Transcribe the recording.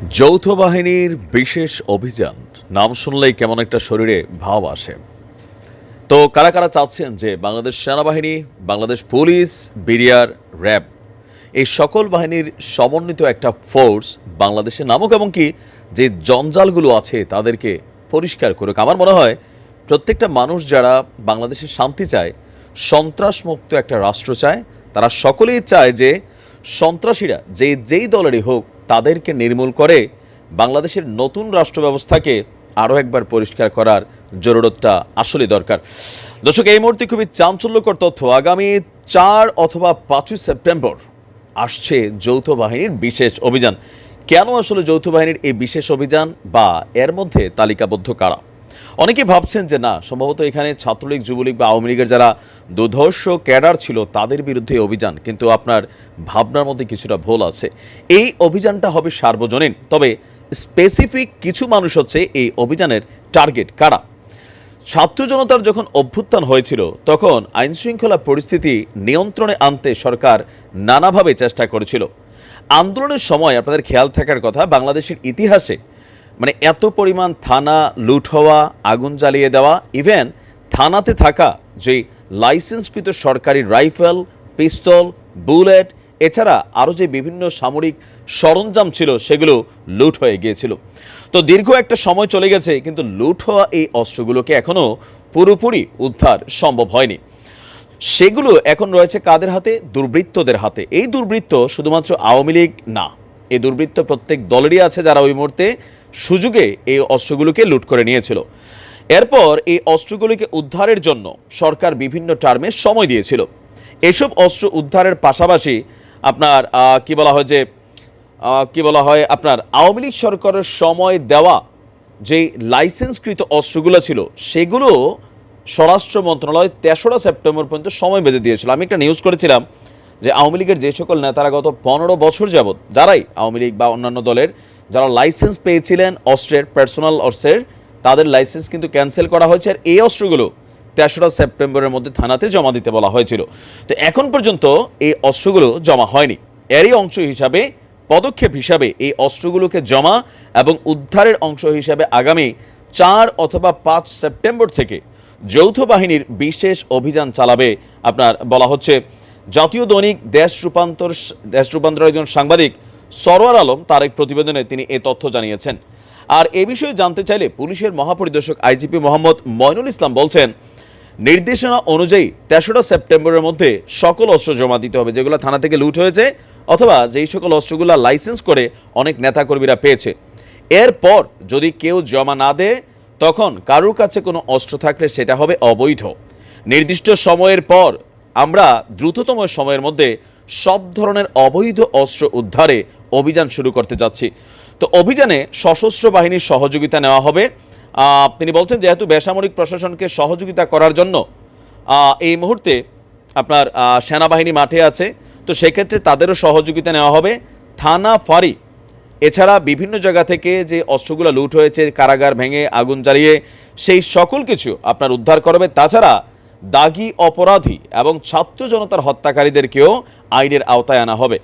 যৌথ বাহিনীর বিশেষ অভিযান। নাম শুনলেই কেমন একটা শরীরে ভাব আসে। তো কারা কারা চাচ্ছেন যে বাংলাদেশ সেনাবাহিনী, বাংলাদেশ পুলিশ বিরিয়ার র্যাব, এই সকল বাহিনীর সমন্বিত একটা ফোর্স বাংলাদেশে নামক এবং কি যে জঞ্জালগুলো আছে তাদেরকে পরিষ্কার করুক। আমার মনে হয় প্রত্যেকটা মানুষ যারা বাংলাদেশে শান্তি চায়, সন্ত্রাসমুক্ত একটা রাষ্ট্র চায়, তারা সকলেই চায় যে সন্ত্রাসীরা, যে যেই দলেরই হোক তাদেরকে নির্মূল করে বাংলাদেশের নতুন রাষ্ট্র ব্যবস্থাকে আরও একবার পরিষ্কার করার জরুরতটা আসলে দরকার। দর্শক, এই মুহূর্তে খুবই চাঞ্চল্যকর তথ্য। আগামী চার অথবা পাঁচই সেপ্টেম্বর আসছে যৌথ বাহিনীর বিশেষ অভিযান। কেন আসলে যৌথ বাহিনীর এই বিশেষ অভিযান বা এর মধ্যে তালিকাবদ্ধ কারা? অনেকে ভাবছেন যে না, সম্ভবত এখানে ছাত্রলীগ, যুবলীগ বা আওয়ামী লীগের যারা দুর্ধর্ষ ক্যাডার ছিল, তাদের বিরুদ্ধে অভিযান। কিন্তু আপনার ভাবনার মধ্যে কিছুটা ভুল আছে। এই অভিযানটা হবে সার্বজনীন। তবে স্পেসিফিক কিছু মানুষ হচ্ছে এই অভিযানের টার্গেট কারা? ছাত্র জনতার যখন অভ্যুত্থান হয়েছিল, তখন আইনশৃঙ্খলা পরিস্থিতি নিয়ন্ত্রণে আনতে সরকার নানাভাবে চেষ্টা করেছিল। আন্দোলনের সময় আপনাদের খেয়াল থাকার কথা, বাংলাদেশের ইতিহাসে মানে এত পরিমাণ থানা লুট হওয়া, আগুন জ্বালিয়ে দেওয়া ইভেন থানাতে থাকা যে লাইসেন্সকৃত সরকারি রাইফেল, পিস্তল, বুলেট, এছাড়া আরও যে বিভিন্ন সামরিক সরঞ্জাম ছিল সেগুলো লুট হয়ে গিয়েছিল। তো দীর্ঘ একটা সময় চলে গেছে, কিন্তু লুট হওয়া এই অস্ত্রগুলোকে এখনও পুরোপুরি উদ্ধার সম্ভব হয়নি। সেগুলো এখন রয়েছে কাদের হাতে? দুর্বৃত্তদের হাতে। এই দুর্বৃত্ত শুধুমাত্র আওয়ামী লীগ না এই দুর্বৃত্ত প্রত্যেক দলেরই আছে যারা ওই মুহূর্তে সুযোগে এই অস্ত্রগুলোকে লুট করে নিয়েছিল। এরপর এই অস্ত্রগুলিকে উদ্ধারের জন্য সরকার বিভিন্ন টার্মে সময় দিয়েছিল। এসব অস্ত্র উদ্ধারের পাশাপাশি আপনার কি বলা হয় যে কি বলা হয়, আপনার আওয়ামী লীগ সরকারের সময় দেওয়া যে লাইসেন্সকৃত অস্ত্রগুলো ছিল, সেগুলো স্বরাষ্ট্র মন্ত্রণালয় তেসরা সেপ্টেম্বর পর্যন্ত সময় বেঁধে দিয়েছিল। আমি একটা নিউজ করেছিলাম যে আওয়ামী লীগের যে সকল নেতারা গত পনেরো বছর যাবৎ, যারাই আওয়ামী লীগ বা অন্যান্য দলের যারা লাইসেন্স পেয়েছিলেন অস্ত্রের পার্সোনাল অস্ত্রের, তাদের লাইসেন্স কিন্তু ক্যান্সেল করা হয়েছে আর এই অস্ত্রগুলো তেসরা সেপ্টেম্বরের মধ্যে থানাতে জমা দিতে বলা হয়েছিল। তো এখন পর্যন্ত এই অস্ত্রগুলো জমা হয়নি। এরই অংশ হিসাবে, পদক্ষেপ হিসাবে এই অস্ত্রগুলোকে জমা এবং উদ্ধারের অংশ হিসাবে আগামী চার অথবা পাঁচ সেপ্টেম্বর থেকে যৌথ বাহিনীর বিশেষ অভিযান চালাবে, আপনার বলা হচ্ছে জাতীয় দৈনিক দেশ রূপান্তর দেশ রূপান্তর একজন সাংবাদিক সরোয়ার আলম তার এক প্রতিবেদনে তিনি এ তথ্য জানিয়েছেন। আর এ বিষয়ে জানতে চাইলে পুলিশের মহাপরিদর্শক আইজিপি মোহাম্মদ ময়নুল ইসলাম বলছেন, নির্দেশনা অনুযায়ী তেসরা সেপ্টেম্বরের মধ্যে সকল অস্ত্র জমা দিতে হবে, যেগুলো থানা থেকে লুট হয়েছে অথবা যেই সকল অস্ত্রগুলো লাইসেন্স করে অনেক নেতাকর্মীরা পেয়েছে। এরপর যদি কেউ জমা না দেয়, তখন কারোর কাছে কোনো অস্ত্র থাকলে সেটা হবে অবৈধ। নির্দিষ্ট সময়ের পর আমরা দ্রুততম সময়ের মধ্যে সব ধরনের অবৈধ অস্ত্র উদ্ধারে অভিযান শুরু করতে যাচ্ছি। তো অভিযানে সশস্ত্র বাহিনীর সহযোগিতা নেওয়া হবে। তিনি বলছেন, যেহেতু বেসামরিক প্রশাসনকে সহযোগিতা করার জন্য এই মুহূর্তে আপনার সেনাবাহিনী মাঠে আছে, তো সেক্ষেত্রে তাদেরও সহযোগিতা নেওয়া হবে। থানা ফাঁড়ি, এছাড়া বিভিন্ন জায়গা থেকে যে অস্ত্রগুলো লুট হয়েছে, কারাগার ভেঙে আগুন জ্বালিয়ে, সেই সকল কিছু আপনার উদ্ধার করবে। তাছাড়া দাগি অপরাধী এবং ছাত্র জনতার হত্যাকারীদেরকেও আইনের আওতায় আনা হবে।